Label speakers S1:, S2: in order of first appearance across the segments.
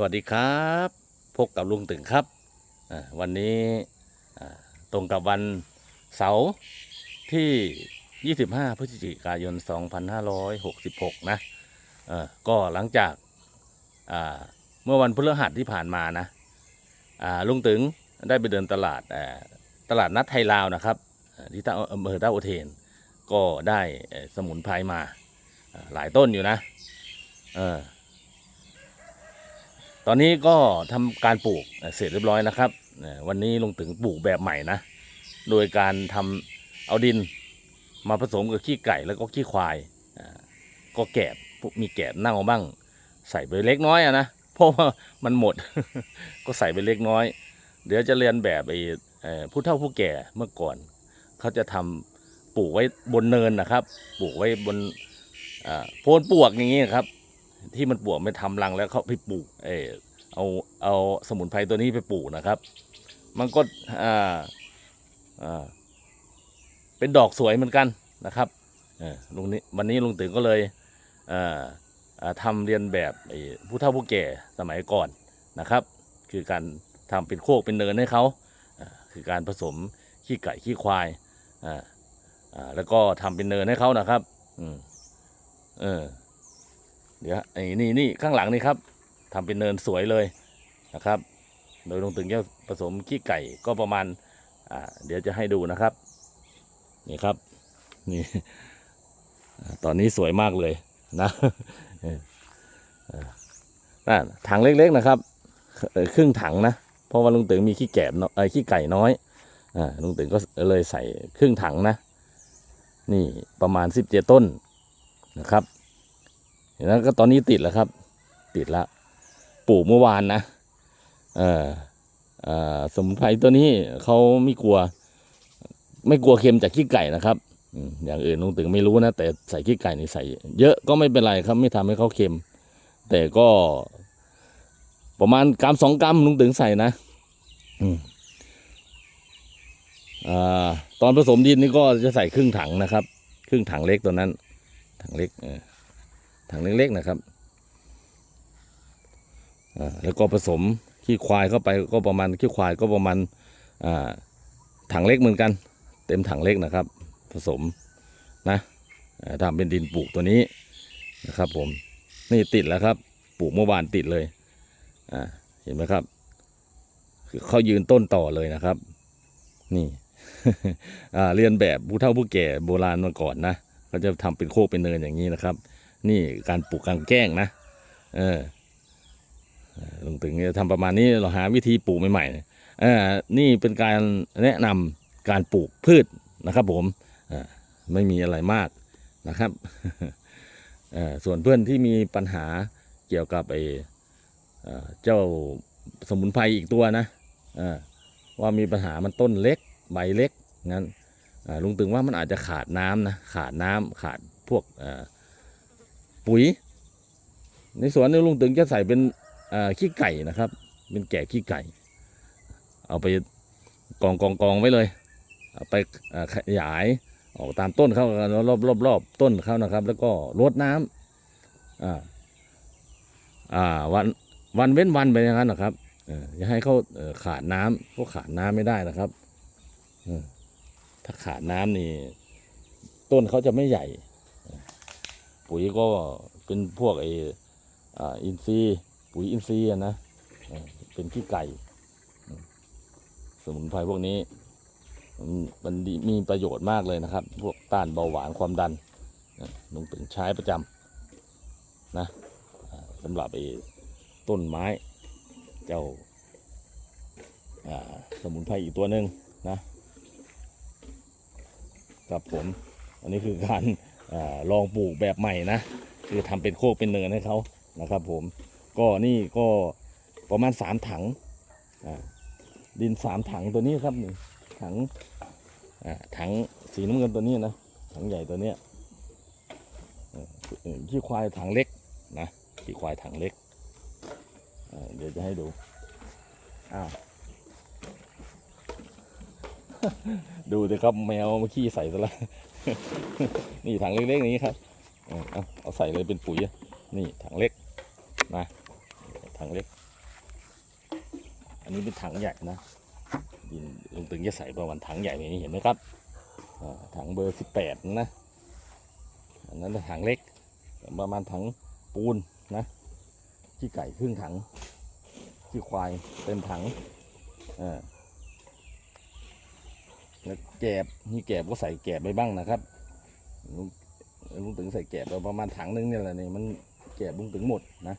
S1: สวัสดีครับ พบกับลุงตึงครับ วันนี้ตรงกับวันเสาร์ที่ 25 พฤศจิกายน 2566 นะก็หลังจากาเมื่อวันพฤหัสที่ผ่านมานะาลุงตึงได้ไปเดินตลาดาตลาดนัดไทยลาวนะครับ ที่ตั้งอำเภอดาอุเทน ก็ได้สมุนไพรมาาหลายต้นอยู่นะเออ ตอนนี้ก็ทำการปลูกเสร็จเรียบร้อยนะครับวันนี้ลงถึงปลูกแบบใหม่นะ โดยการทำเอาดินมาผสมกับขี้ไก่แล้วก็ขี้ควายก็แกบมีแกบเน่าบ้าง ใส่ไปเล็กน้อยอะนะเพราะว่ามันหมด ก็ใส่ไปเล็กน้อย เดี๋ยวจะเรียนแบบไอ้ผู้เฒ่าผู้แก่เมื่อก่อน เขาจะทำปลูกไว้บนเนินนะครับ ปลูกไว้บนโพนปลวกอย่างนี้ครับ ที่มันปวกไม่ทำรังแล้วเขาไปปลูกเออเอาเอาสมุนไพรตัวนี้ไปปลูกนะครับ มันก็อ่าอ่าเป็นดอกสวยเหมือนกันนะครับเออลุงนี้วันนี้ลุงตึงก็เลยอ่ออ่าทำเรียนแบบไอ้ผู้เฒ่าผู้แก่สมัยก่อนนะครับ คือการทำเป็นโคกเป็นเนินให้เขาอ่าคือการผสมขี้ไก่ขี้ควายอ่าอ่าแล้วก็ทำเป็นเนินให้เขานะครับ อืมเออ เดี๋ยวไอ้นี่นี่ข้างหลังนี่ครับทำเป็นเนินสวยเลยนะครับ โดยลงถึงจะผสมขี้ไก่ก็ประมาณอ่าเดี๋ยวจะให้ดูนะครับ นี่ครับนี่ตอนนี้สวยมากเลยนะเออเออน่ะถังเล็กๆนะครับเครึ่งถังนะ เพราะว่าลุงตึงมีขี้แกบเนาะเอ้ขี้ไก่น้อยอ่าลุงตึงก็เลยใส่ครึ่งถังนะ นี่ประมาณสิบเจ็ดต้นนะครับ แล้วก็ตอนนี้ติดแล้วครับ ติดแล้วปลูกเมื่อวานนะเออเออสมุนไพรตัวนี้เขาไม่กลัว ไม่กลัวเค็มจากขี้ไก่นะครับอย่างอื่นลุงตึงไม่รู้นะแต่ใส่ขี้ไก่นี่ใส่เยอะก็ไม่เป็นไรครับ ไม่ทำให้เขาเค็ม แต่ก็ ประมาณกรัมสองกรัมลุงตึงใส่นะอืมอ่าตอนผสมดินนี่ก็จะใส่ครึ่งถังนะครับ ครึ่งถังเล็กตัวนั้น ถังเล็กเออ ถังเล็กๆนะครับอ่าแล้วก็ผสมขี้ควายเข้าไปก็ประมาณขี้ควายก็ประมาณอ่าถังเล็กเหมือนกัน เต็มถังเล็กนะครับ ผสมนะทำเป็นดินปลูกตัวนี้นะครับผมนี่ติดแล้วครับ ปลูกเมื่อวานติดเลยอ่าเห็นไหมครับคือเขายืนต้นต่อเลยนะครับ นี่อ่าเรียนแบบผู้เฒ่าผู้แก่โบราณมาก่อนนะเขาจะทำเป็นโคกเป็นเนินอย่างนี้นะครับ นี่การปลูกกลางแก้งนะ เออลุงตึงจะทำประมาณนี้เราหาวิธีปลูกใหม่ๆเออนี่เป็นการแนะนำการปลูกพืชนะครับ ผมเออไม่มีอะไรมากนะครับเออส่วนเพื่อนที่มีปัญหาเกี่ยวกับไอ้เอ่อเจ้าสมุนไพรอีกตัวนะเออว่ามีปัญหามันต้นเล็กใบเล็กงั้นอ่าลุงตึงว่ามันอาจจะขาดน้ำนะขาดน้ำขาดพวกอ่อ ปุ๋ย ในสวนนี่ลุงตึงจะใส่เป็นขี้ไก่นะครับ เป็นแก่ขี้ไก่ เอาไปกองกองกองไว้เลยเอาไปขยายออกตามต้นเขารอบรอบรอบต้นเขานะครับ แล้วก็รดน้ำอ่าอ่าวันวันเว้นวันไปอย่างนั้นนะครับอย่าให้เขาขาดน้ำเขาขาดน้ำไม่ได้นะครับถ้าขาดน้ำนี่ ต้นเขาจะไม่ใหญ่ ปุ๋ยก็เป็นพวกไอ้อินทรีย์ปุ๋ยอินทรีย์นะเป็นขี้ไก่ สมุนไพรพวกนี้ มันมีประโยชน์มากเลยนะครับ พวกต้านเบาหวานความดันเออลุงตึงใช้ประจำนะสำหรับไอ้ต้นไม้ เจ้าอ่าสมุนไพรอีกตัวหนึ่งนะครับผม อันนี้คือการ อลองปลูกแบบใหม่นะคือทำเป็นโคกเป็นเนินให้เขานะครับ ผมก็นี่ก็ประมาณสามถังดินสามถังตัวนี้ครับนี่ถังถังสีน้ำเงินตัวนี้นะถังใหญ่ตัวเนี้ยขี้ควายถังเล็กนะขี้ควายถังเล็กเดี๋ยวจะให้ดูอ้าวดูสิครับแมวมาขี้ใส่ซะแล้ว นี่ถังเล็กๆอย่างนี้ครับเอาเอาใส่เลยเป็นปุ๋ยนี่ถังเล็กนะถังเล็ก อันนี้เป็นถังใหญ่นะดินลุงตึงจะใส่ประมาณถังใหญ่แบบนี้เห็นไหมครับถังเบอร์สิบแปดนะอันนั้นเป็นถังเล็ก ประมาณถังปูนนะขี้ไก่ครึ่งถังขี้ควายเต็มถังเออ แล้วแกบนี่แกบก็ใส่แกบไปบ้างนะครับลุงลุงตึงใส่แกบไปประมาณถังนึงเนี่ยแหละนี่มันแกบลุงตึงหมดนะ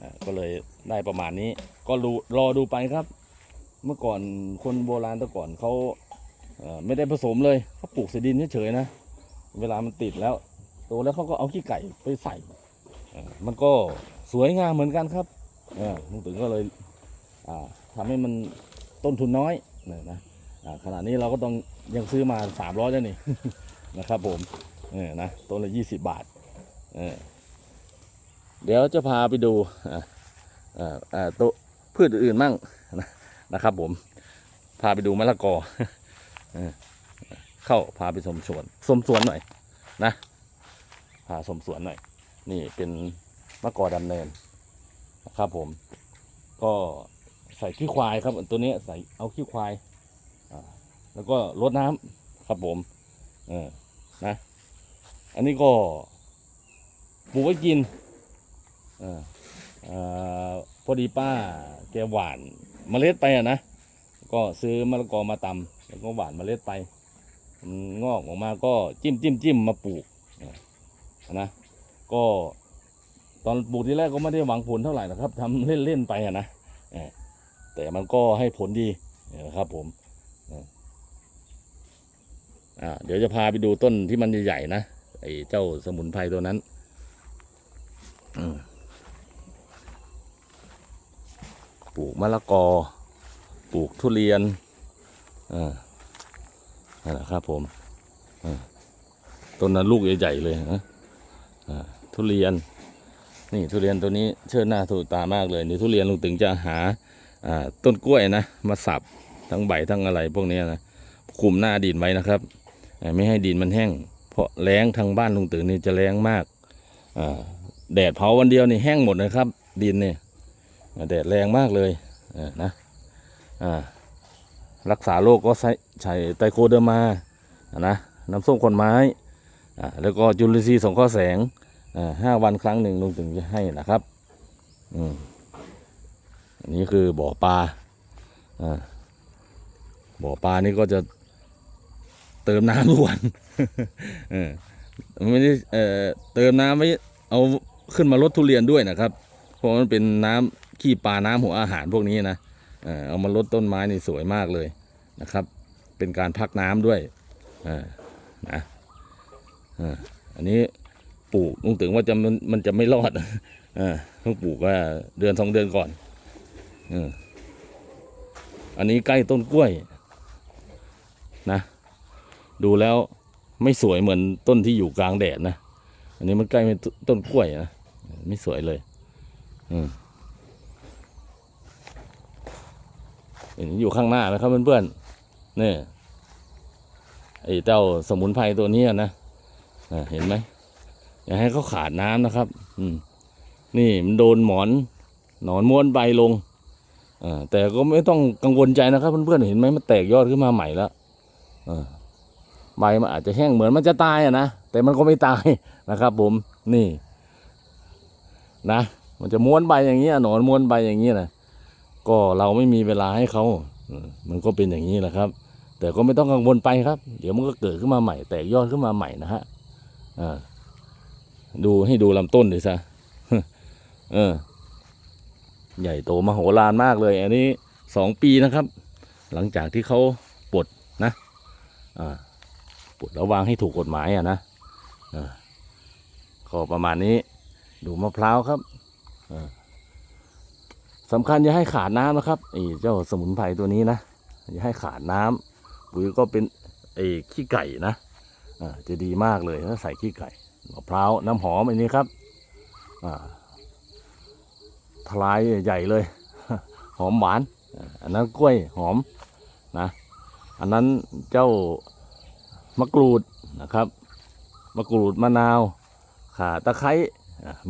S1: อ่าก็เลยได้ประมาณนี้ ก็รูรอดูไปครับ เมื่อก่อนคนโบราณแต่ก่อนเขาเอ่อไม่ได้ผสมเลยเขาปลูกใส่ดินเฉยๆนะ เวลามันติดแล้วโตแล้วเขาก็เอาขี้ไก่ไปใส่อ่อมันก็สวยงามเหมือนกันครับเออลุงตึงก็เลยอ่าทำให้มันต้นทุนน้อยนะนะ ขณะนี้เราก็ต้องยังซื้อมาสามร้อยแล้วนี่นะครับผมเออนะต้นละยี่สิบบาทเออเดี๋ยวจะพาไปดูอ่าอ่าอ่าตัวพืชอื่นมั่งนะนะครับผมพาไปดูมะละกอเข้าพาไปชมสวนชมสวนหน่อยนะพาชมสวนหน่อย นี่เป็นมะกอดำเนินนะครับผม ก็ใส่ขี้ควายครับตัวนี้ใส่เอาขี้ควาย แล้วก็รดน้ำครับผมเออนะ อันนี้ก็ปลูกไว้กินเออเอ่อพอดีป้าแกหวานเมล็ดไปอะนะก็ซื้อมะละกอมาตำแล้วก็หวานเมล็ดไปงอกออกมาก็จิ้มจิ้มจิ้มมาปลูกะนะก็ตอนปลูกที่แรกก็ไม่ได้หวังผลเท่าไหร่นะครับทำเล่นเล่นๆไปอะนะแต่มันก็ให้ผลดีนะครับผม อ่าเดี๋ยวจะพาไปดูต้นที่มันใหญ่ๆนะไอ้เจ้าสมุนไพรตัวนั้นปลูกมะละกอ ปลูกทุเรียนอ่านั่นแหละครับผมอ่าต้นนั้นลูกใหญ่ๆเลยนะอ่าทุเรียน นี่ทุเรียนตัวนี้เชิดหน้าถูกตามากเลยนี่ทุเรียนลุงตึงจะหาอ่าต้นกล้วยนะ มาสับ ทั้งใบทั้งอะไรพวกนี้นะคุมหน้าดินไว้นะครับไม่ให้ดินมันแห้ง เพราะแล้งทางบ้านลุงตึงนี่จะแล้งมากอ่าแดดเผาวันเดียวนี่แห้งหมดนะครับ ดินเนี่ยแดดแรงมากเลยอ่านะอ่ารักษาโรคก็ใช้ใช้ไตรโคเดอร์มาอะนะน้ำส้มคนไม้อ่าแล้วก็จุลินทรีย์สงเคราะห์แสงอ่าห้าวันครั้งหนึ่งลุงถึงจะให้นะครับ อืมอันนี้คือบ่อปลาอ่า บ่อปลานี่ก็จะเติมน้ำทุกวันเออไม่ได้เอ่อเติมน้ำไม่เอาขึ้นมาลดทุเรียนด้วยนะครับ เพราะมันเป็นน้ำขี้ปลาน้ำหัวอาหารพวกนี้นะเอ่อเอามาลดต้นไม้นี่สวยมากเลยนะครับ เป็นการพักน้ำด้วยอ่านะอ่าอันนี้ปลูกลุงถึงว่าจะมันมันจะไม่รอดอ่าต้องปลูกว่าเดือนสองเดือนก่อนอ่าอันนี้ใกล้ต้นกล้วย นะ ดูแล้วไม่สวยเหมือนต้นที่อยู่กลางแดดนะ อันนี้มันใกล้เป็นต้นกล้วยนะ ไม่สวยเลย อืมเห็นอยู่ข้างหน้าไหมครับเพื่อนๆนี่ไอ้เจ้าสมุนไพรตัวนี้นะอ่าเห็นไหมอย่าให้เขาขาดน้ำนะครับ อืม นี่มันโดนหมอน หนอนม้วนใบลงอ่าแต่ก็ไม่ต้องกังวลใจนะครับเพื่อนๆเห็นไหมมันแตกยอดขึ้นมาใหม่แล้ว ใบมันอาจจะแห้งเหมือนมันจะตายอะนะแต่มันก็ไม่ตายนะครับ ผมนี่ นะ มันจะม้วนใบอย่างเงี้หนอนม้วนใบอย่างเงี้นะก็เราไม่มีเวลาให้เขาอืมมันก็เป็นอย่างนี้แหละครับ แต่ก็ไม่ต้องกังวลไปครับ เดี๋ยวมันก็เกิดขึ้นมาใหม่ แตกยอดขึ้นมาใหม่นะฮะดูให้ดูลำต้นดิซะเออ ใหญ่โตมโหฬารมากเลย อันนี้สองปีนะครับ หลังจากที่เขาปลดนะ ปลดแล้ววางให้ถูกกฎหมายอะนะอ่าก็ประมาณนี้ ดูมะพร้าวครับสำคัญอย่าให้ขาดน้ำนะครับไอ้เจ้าสมุนไพรตัวนี้นะอย่าให้ขาดน้ำปุ๋ยก็เป็นไอ้ขี้ไก่นะจะดีมากเลยถ้าใส่ขี้ไก่มะพร้าวน้ำหอมอันนี้ครับทลายใหญ่เลย หอมหวาน อันนั้นกล้วยหอมนะ อันนั้นเจ้ามะกรูดนะครับ มะกรูดมะนาว ข่าตะไคร้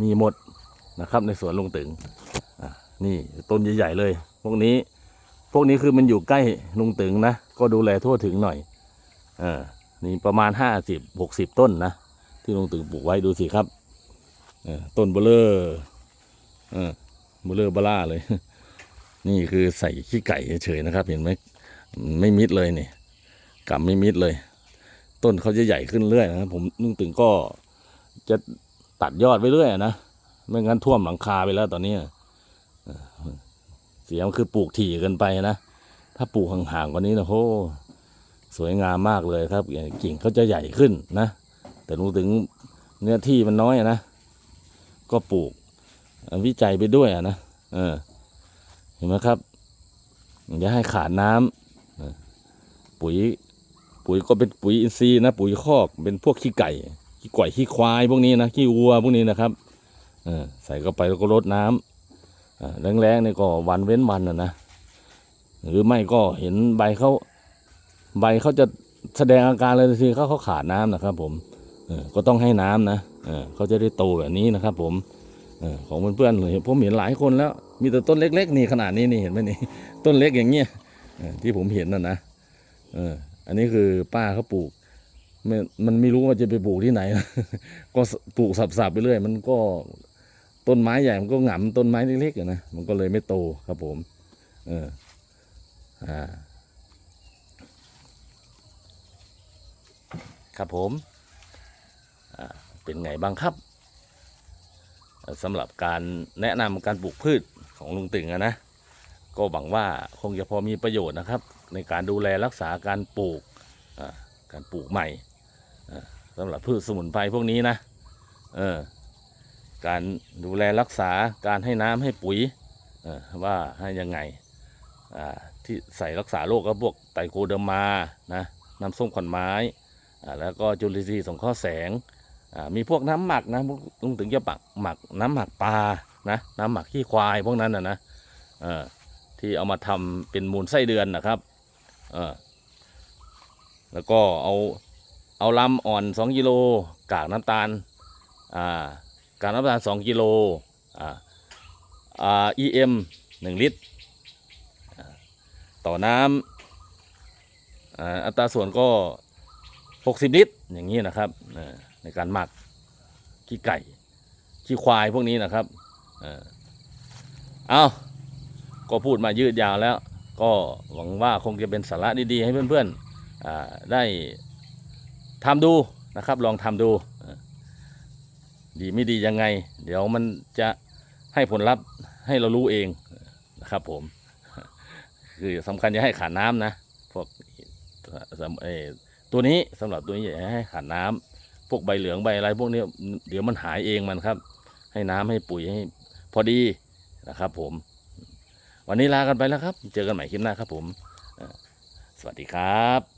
S1: มีหมดนะครับ ในสวนลุงตึงนี่ต้นใหญ่ๆเลย พวกนี้พวกนี้คือมันอยู่ใกล้ลุงตึงนะ ก็ดูแลทั่วถึงหน่อยเออนี่ประมาณห้าสิบหกสิบต้นนะ ที่ลุงตึงปลูกไว้ดูสิครับต้นเบลเลอร์เบลเลอร์บล่าเลย นี่คือใส่ขี้ไก่เฉยๆนะครับ เห็นไหม ไม่มิดเลยนี่กำไม่มิดเลย ต้นเขาจะใหญ่ขึ้นเรื่อยนะผมลุงตึงก็จะตัดยอดไปเรื่อยนะไม่งั้นท่วมหลังคาไปแล้วตอนนี้เสียมันคือปลูกถี่เกินไปนะถ้าปลูกห่างๆกว่านี้นะโหสวยงามมากเลยครับกิ่งเขาจะใหญ่ขึ้นนะแต่ลุงถึงเนื้อที่มันน้อยนะก็ปลูกวิจัยไปด้วยนะเออเห็นไหมครับอย่าให้ขาดน้ำ ปุ๋ย ปุ๋ยก็เป็นปุ๋ยอินทรีย์นะ ปุ๋ยคอกเป็นพวกขี้ไก่ขี้ก่อยขี้ควายพวกนี้นะขี้วัวพวกนี้นะครับอใส่เข้าไปแล้วก็รดน้ำอ่าแรงๆนี่ก็วันเว้นวันนะนะหรือไม่ก็เห็นใบเขาใบเขาจะแสดงอาการเลยทันทีเขาเขาขาดน้ำนะครับ ผมก็ต้องให้น้ำนะเขาจะได้โตแบบนี้นะครับ ผมอของเพื่อนๆเลยผมเห็นหลายคนแล้ว มีแต่ต้นเล็ก ๆ นี่ขนาดนี้นี่เห็นไหมนี่ต้นเล็กอย่างเงี้ยที่ผมเห็นน่ะนะ เออ อันนี้คือป้าเขาปลูกมันมันไม่รู้ว่าจะไปปลูกที่ไหน ก็ปลูกสับๆไปเรื่อย มันก็ต้นไม้ใหญ่มันก็หงำต้นไม้เล็กๆอะนะมันก็เลยไม่โตครับผม เออ อ่า ครับผม อ่า เป็นไงบ้างครับสำหรับการแนะนำการปลูกพืชของลุงตึงอะนะ ก็หวังว่าคงจะพอมีประโยชน์นะครับ ในการดูแลรักษาการปลูกการปลูกใหม่สำหรับพืชสมุนไพรพวกนี้นะเออการดูแลรักษาการให้น้ำให้ปุ๋ยว่าให้ยังไงที่ใส่รักษาโรคก็พวกไตรโคเดอร์มานะน้ำส้มขอนไม้แล้วก็จุลินทรีย์สงเคราะห์แสงมีพวกน้ำหมักนะลุงถึงจะปักหมักน้ำหมักปลานะน้ำหมักขี้ควายพวกนั้นนะนะ ที่เอามาทำเป็นมูลไส้เดือนนะครับเออแล้วก็เอาเอาลำอ่อน 2 กิโล กากน้ำตาลอ่ากากน้ำตาล 2 กิโลอ่าอ่า EM 1ลิตร ต่อน้ำอ่าอัตราส่วนก็ 60 ลิตร อย่างนี้นะครับ ในการหมักขี้ไก่ ขี้ควายพวกนี้นะครับอ่อเอา ก็พูดมายืดยาวแล้ว ก็หวังว่าคงจะเป็นสาระดีๆ ให้เพื่อนๆได้ทำดูนะครับ ลองทำดู ดีไม่ดียังไง เดี๋ยวมันจะให้ผลลัพธ์ให้เรารู้เองนะครับผม คือสำคัญจะให้ขาดน้ำนะพวกตัวนี้สำหรับตัวนี้อย่าให้ขาดน้ำพวกใบเหลืองใบอะไรพวกนี้เดี๋ยวมันหายเองมันครับ ให้น้ำให้ปุ๋ยให้พอดีนะครับผม วันนี้ลากันไปแล้วครับ เจอกันใหม่คลิปหน้าครับผม สวัสดีครับ